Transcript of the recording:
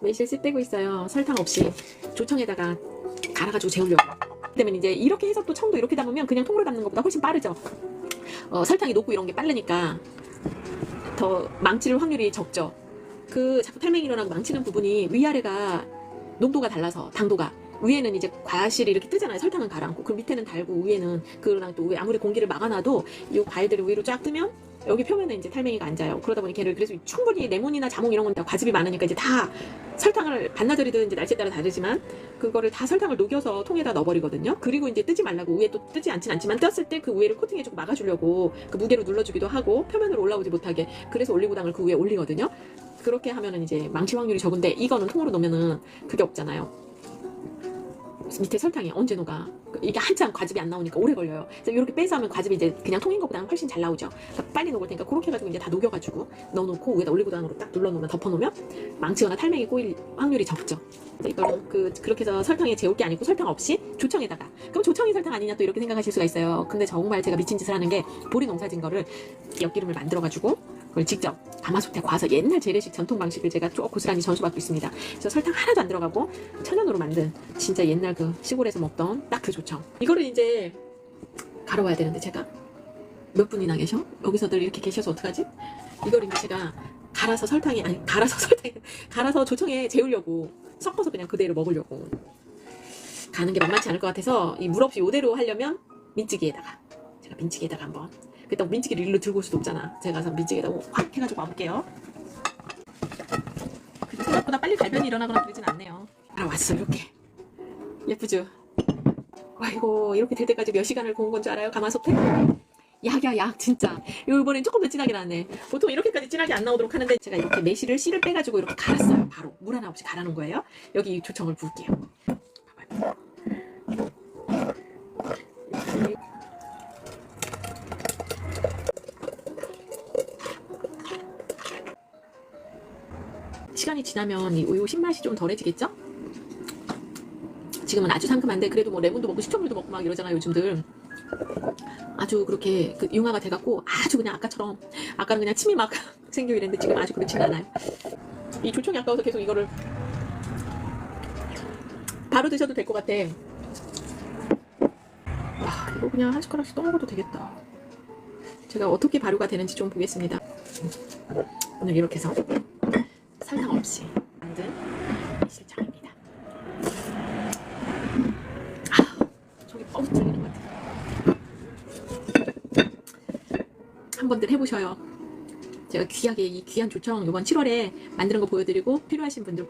매실 씨 떼고 있어요. 설탕 없이 조청에다가 갈아가지고 재우려고. 그러면 이제 이렇게 해서 또 청도 이렇게 담으면 그냥 통으로 담는 것보다 훨씬 빠르죠. 어, 설탕이 녹고 이런 게 빠르니까 더 망칠 확률이 적죠. 그 자꾸 탈맹이 일어나고 망치는 부분이 위아래가 농도가 달라서 당도가 위에는 이제 과실이 이렇게 뜨잖아요. 설탕은 가라앉고 그 밑에는 달고 위에는 그랑 또 아무리 공기를 막아놔도 이 과일들이 위로 쫙 뜨면 여기 표면에 이제 탈맹이가 앉아요. 그러다 보니 걔를 그래서 충분히 레몬이나 자몽 이런 건 다 과즙이 많으니까 이제 다 설탕을 반나절이든 이제 날씨에 따라 다르지만 그거를 다 설탕을 녹여서 통에다 넣어버리거든요. 그리고 이제 뜨지 말라고 위에 또 뜨지 않진 않지만 떴을 때 그 위에를 코팅해주고 막아주려고 그 무게로 눌러주기도 하고 표면으로 올라오지 못하게 그래서 올리고당을 그 위에 올리거든요. 그렇게 하면은 이제 망칠 확률이 적은데 이거는 통으로 넣으면은 그게 없잖아요. 밑에 설탕이 언제 녹아? 이게 한참 과즙이 안 나오니까 오래 걸려요. 그래서 이렇게 빼서 하면 과즙이 이제 그냥 통인 것보다 훨씬 잘 나오죠. 그러니까 빨리 녹을 테니까 그렇게 해가지고 이제 다 녹여가지고 넣어놓고 위에다 올리고당으로 딱 눌러놓으면 덮어놓으면 망치거나 탈맹이 꼬일 확률이 적죠. 이거는 그 그렇게 해서 설탕에 재울 게 아니고 설탕 없이 조청에다가 그럼 조청이 설탕 아니냐 또 이렇게 생각하실 수가 있어요. 근데 정말 제가 미친 짓을 하는 게 보리 농사진 거를 엿기름을 만들어가지고 그걸 직접 가마솥에 과서 옛날 재래식 전통 방식을 제가 쭉 고스란히 전수받고 있습니다. 그래서 설탕 하나도 안 들어가고 천연으로 만든 진짜 옛날 그 시골에서 먹던 딱 그 조청. 이거를 이제 갈아와야 되는데 제가 몇 분이나 계셔? 여기서들 이렇게 계셔서 어떡하지? 이걸 이제 제가 갈아서 설탕에 아니 갈아서 설탕에 갈아서 조청에 재우려고 섞어서 그냥 그대로 먹으려고 가는 게 만만치 않을 것 같아서 이 물 없이 이대로 하려면 민찌개에다가 제가 민찌개에다가 한번 그때 민찌개를 일로 들고 올 수도 없잖아. 제가 가서 민찌개에다 확 해가지고 와볼게요. 그래도 생각보다 빨리 갈변이 일어나거나 그러진 않네요. 알아왔어 이렇게 예쁘죠? 아이고 이렇게 될 때까지 몇 시간을 구운 건 줄 알아요? 가마솥에? 약이야 약 진짜. 이번엔 조금 더 진하게 나왔네. 보통 이렇게까지 진하게 안 나오도록 하는데 제가 이렇게 매실을 씨를 빼가지고 이렇게 갈았어요. 바로. 물 하나 없이 갈아놓은 거예요. 여기 이 조청을 부을게요. 시간이 지나면 이 우유 신맛이 좀 덜해지겠죠? 지금은 아주 상큼한데 그래도 뭐 레몬도 먹고 식초물도 먹고 막 이러잖아요 요즘들. 아주 그렇게 그 융화가 돼갖고 아주 그냥 아까처럼 아까는 그냥 침이 막 생겨 이랬는데 지금 아주 그렇진 않아요. 이 조청이 아까워서 계속 이거를 바로 드셔도 될 것 같아. 와 이거 그냥 한 숟가락씩 떠 먹어도 되겠다. 제가 어떻게 발효가 되는지 좀 보겠습니다. 오늘 이렇게 해서 설탕 없이 만든 실청입니다. 아 속이 뻥 뚫리는 것 같아요. 한 번들 해보셔요. 제가 귀하게 이 귀한 조청 이번 7월에 만드는 거 보여드리고 필요하신 분들